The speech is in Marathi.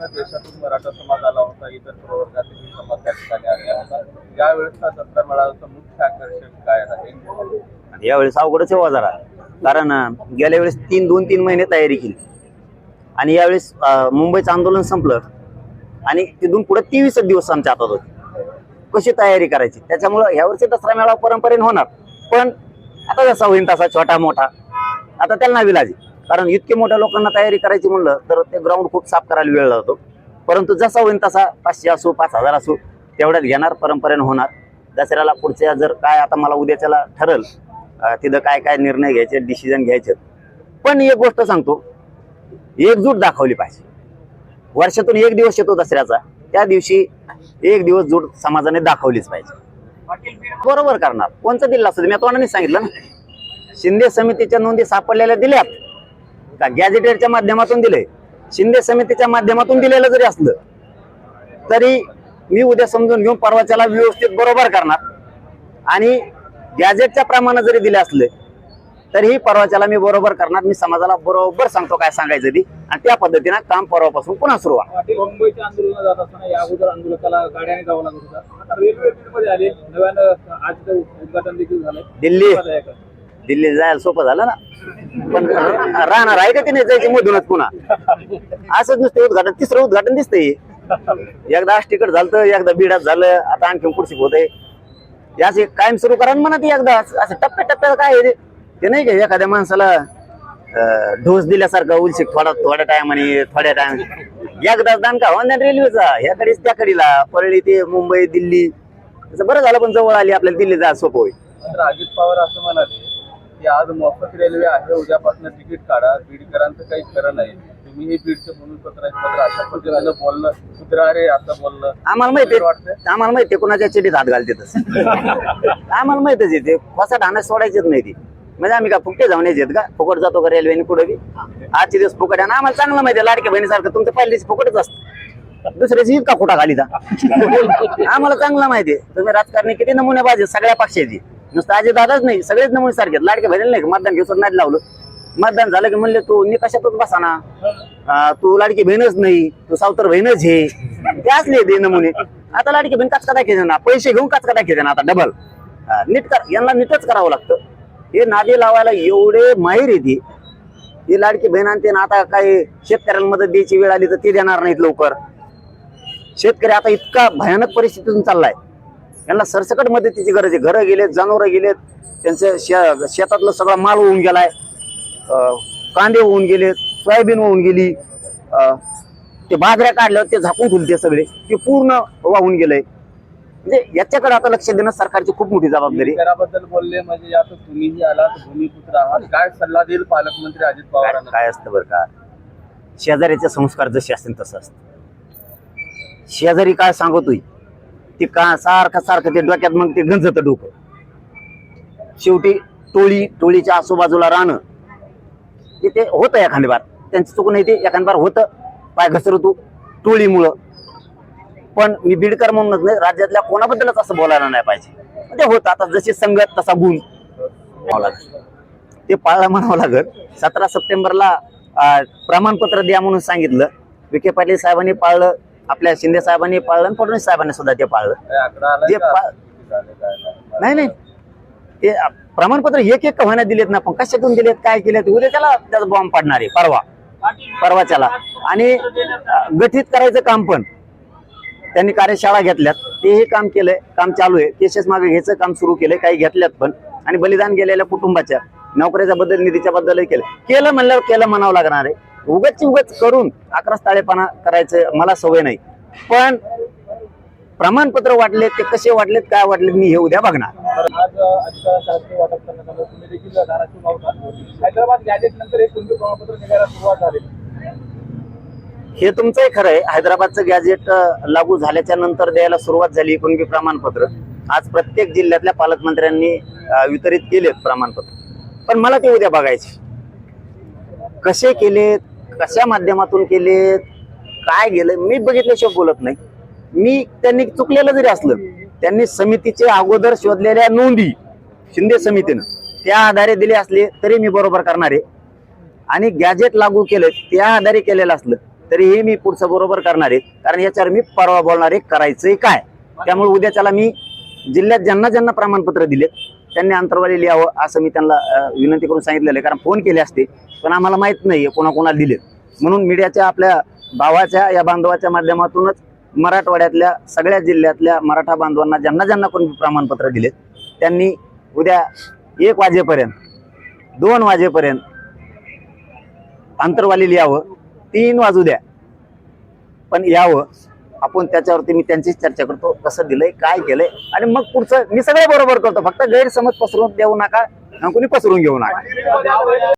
पूर्ण देशातून मराठा समाज आला होता इतर प्रवर्गातील समाज त्या ठिकाणी आलेला होता यावेळेसचा जत्रा मेळाव्याचं मुख्य आकर्षण काय राहील आणि यावेळेस अवघडच आहे हो जरा. कारण गेल्या वेळेस तीन दोन तीन महिने तयारी केली. आणि यावेळेस मुंबईचं आंदोलन संपलं. आणि तिथून पुढे तेवीस दिवस आमच्या हातात होते. कशी तयारी करायची? त्याच्यामुळं यावर्षी दसरा मेळावा परंपरेने होणार. पण आता जसा होईल तसा छोटा मोठा आता त्याला नाही विलाजी कारण इतके मोठ्या लोकांना तयारी करायची म्हणलं तर ते ग्राउंड खूप साफ करायला वेळ लागतो. परंतु जसा होईल तसा पाचशे असो पाच हजार असो तेवढ्यात घेणार परंपरेने होणार. दसऱ्याला पुढच्या जर काय आता मला उद्याच्याला ठरल तिथं काय काय निर्णय घ्यायचे डिसिजन घ्यायचे. पण एक गोष्ट सांगतो एकजूट दाखवली पाहिजे. वर्षातून एक दिवस येतो दसऱ्याचा त्या दिवशी एक दिवस जूट समाजाने दाखवलीच पाहिजे. बरोबर करणार. कोणचं दिलं असतं? मी तोंडाने सांगितलं ना. शिंदे समितीच्या नोंदी सापडलेल्या दिल्यात. का गॅजेटेडच्या माध्यमातून दिले शिंदे समितीच्या माध्यमातून दिलेलं जरी असलं तरी मी उद्या समजून घेऊन परवाच्याला व्यवस्थित बरोबर करणार. आणि गॅजेटच्या प्रमाणे जरी दिले असले तरीही परवाच्याला मी बरोबर करणार. मी समाजाला बरोबर सांगतो काय सांगायचं ती. आणि त्या पद्धतीनं काम परवापासून पुन्हा सुरू होणार. पाटील मुंबईच्या आंदोलनात जात असताना या अगोदर आंदोलकाला गाड्याने जावं लागत होता. आता रेल्वे मध्ये आले. नव्यानं आज इथं उद्घाटन देखील झालंय. दिल्ली. आहे. दिल्ली जायला सोपं झालं ना. पण राहणार आहे का तिने जायची मधूनच पुन्हा? असंच नुसतं उद्घाटन तिसरं उद्घाटन दिसतंय. एकदा आज तिकट झालं एकदा बिडात झालं आता आणखी कुर्सी होत आहे याचे कायम सुरू करा ना म्हणा ती एकदा असं टप्प्या टप्प्यात काय ते? नाही का एखाद्या माणसाला ढोस डोस दिल्यासारखं उलशिक थोडा थोड्या टायमाने थोड्या टाइम एकदा दान का हो रेल्वेचा? ह्याकडेच त्याकडीला परळी ते मुंबई दिल्ली. बरं झालं पण जवळ आली आपल्याला दिल्ली जा सोपं होईल. अजित पवार असं म्हणाले की आज मोफत रेल्वे आहे उद्यापासून तिकीट काढा. बीडकरांचं काही खरं नाही. तुम्ही हे बीडचे म्हणून अशा पद्धतीनं बोलणं कुत्रा रे असं बोलणं. आम्हाला माहिती वाटतंय? आम्हाला माहिती कुणाच्या चिडीत हात घालते तसं. आम्हाला माहितच आहे ते कसा ढाणं सोडायचेच नाही ती. म्हणजे आम्ही का फुकटे जाऊन यायचे का? फुकट जातो का रेल्वेने कुठं बी? आजचे दिवस फुकट आहे आणि आम्हाला चांगलं माहिती आहे लाडक्या बहिणीसारखं तुमचं पहिल्या दिवशी फुकटच असतं. दुसऱ्याची इतका खोटा खाली आम्हाला चांगलं माहिती तुम्ही राजकारणी किती नमुने पाहिजे सगळ्या पक्षाची. नुसतं आजी दादाच नाही सगळेच नमुने सारखे आहेत. भरेल नाही का? मतदान घेऊन नाही लावलं? मतदान झालं की म्हणले तू निकषातच बसा ना. तू लाडकी बहीणच नाही तू सावतर बहीणच हे ते असले ते नमुने. आता लाडकी बहीण काचका दाखवायचे ना पैसे घेऊन काचका दाखवायचे ना आता डबल नीट कर यांना नीटच करावं लागतं. हे नादी लावायला एवढे माहीर येते हे लाडकी बहीण आणते ना आता काही शेतकऱ्यांमध्ये मदत द्यायची वेळ आली तर ते देणार नाहीत लवकर. शेतकरी आता इतका भयानक परिस्थितीतून चाललाय. यांना सरसकट मदतीची गरज आहे. घरं गेलेत जनावरं गेलेत त्यांचं शे- शेतातलं सगळा माल होऊन गेलाय. कांदे होऊन गेलेत सोयाबीन होऊन गेली. ते बाजऱ्या काढल्या ते झाकून ठेवले सगळे. ते पूर्ण वाहून गेलंय. म्हणजे याच्याकडे आता लक्ष देणं सरकारची खूप मोठी जबाबदारी आहे. बीडकराबद्दल बोलले म्हणजे आता तुम्हीही आलात भूमिपुत्र आहात. काय सल्ला देईल पालकमंत्री अजित काय पवारांना? काय असतं बरं का? शेजाऱ्याचे संस्कार जसे असतील तसं असतं. शेजारी काय सांगतोय? ते का सारखं सारखं ते डोक्यात मग ते गंजत डोकं. शेवटी टोळी टोळीच्या आजूबाजूला राहणं ते ते होतं एखादी बार. त्यांचं चुकून येते ते एखादी बार होतं. पाय घसरतो टोळीमुळं. पण मी बीडकर म्हणूनच नाही राज्यातल्या कोणाबद्दलच असं बोलायला नाही पाहिजे. ते होतं. आता जशी संगत तसा गुण. ते पाळला म्हणावं लागत सतरा सप्टेंबरला प्रमाणपत्र द्या म्हणून सांगितलं. विखे पाटील साहेबांनी पाळलं. आपल्या शिंदे साहेबांनी पाळलं आणि फडणवीस साहेबांनी सुद्धा ते पाळलं. जे नाही. नाही ते प्रमाणपत्र एक एक महिन्यात दिलेत ना पण कशातून दिलेत काय केलेत? उद्या त्याला त्याचा बॉम्ब पाडणार आहे परवा. परवाच्याला आणि अं, गठीत करायचं काम पण. त्यांनी कार्यशाळा घेतल्यात. तेही काम केलंय काम चालू आहे. केसेस मागे घ्यायचं काम सुरू केलंय काही घेतल्यात पण. आणि बलिदान गेलेल्या कुटुंबाच्या नोकरीच्या बद्दल निधीच्या बद्दलही केलं केलं म्हणल्यावर केलं म्हणावं लागणार आहे. उगच उगच करून अकराच ताळेपणा करायचं मला सवय नाही. पण प्रमाणपत्र वाटले ते कसे वाटलेत काय वाटलेत मी हे उद्या बघणार. हे तुमचंही खरं आहे. हैदराबादचं गॅजेट लागू झाल्याच्यानंतर द्यायला सुरुवात झाली कुणबी प्रमाणपत्र. आज प्रत्येक जिल्ह्यातल्या पालकमंत्र्यांनी वितरित केलेत प्रमाणपत्र. पण मला ते उद्या बघायचे. कसे केलेत कशा माध्यमातून केले काय गेलं मी बघितल्याशिवाय बोलत नाही. मी त्यांनी चुकलेलं जरी असलं त्यांनी समितीचे अगोदर शोधलेल्या नोंदी शिंदे समितीनं त्या आधारे दिले असले तरी मी बरोबर करणार आहे. आणि गॅजेट लागू केलं त्या आधारे केलेलं असलं तरी हे मी पुढचं बरोबर करणार आहे. कारण याच्यावर मी परवा बोलणार आहे करायचंय काय? त्यामुळे उद्याच्याला मी जिल्ह्यात ज्यांना ज्यांना प्रमाणपत्र दिलेत त्यांनी अंतरवाली लिहावं असं मी त्यांना विनंती करून सांगितलेलं आहे. कारण फोन केले असते पण आम्हाला माहीत नाही कोणाकोणाला दिलेत. म्हणून मीडियाच्या आपल्या भावाच्या या बांधवाच्या माध्यमातूनच मराठवाड्यातल्या सगळ्या जिल्ह्यातल्या मराठा बांधवांना ज्यांना ज्यांना कोणी प्रमाणपत्र दिलेत त्यांनी उद्या एक वाजेपर्यंत दोन वाजेपर्यंत अंतरवाली यावं तीन वाजू द्या. पण यावं. आपण त्याच्यावरती मी त्यांचीच चर्चा करतो कसं दिलंय काय केलंय आणि मग पुढचं मी सगळं बरोबर करतो. फक्त गैरसमज पसरून देऊ नका आणि कोणी पसरून घेऊ नका.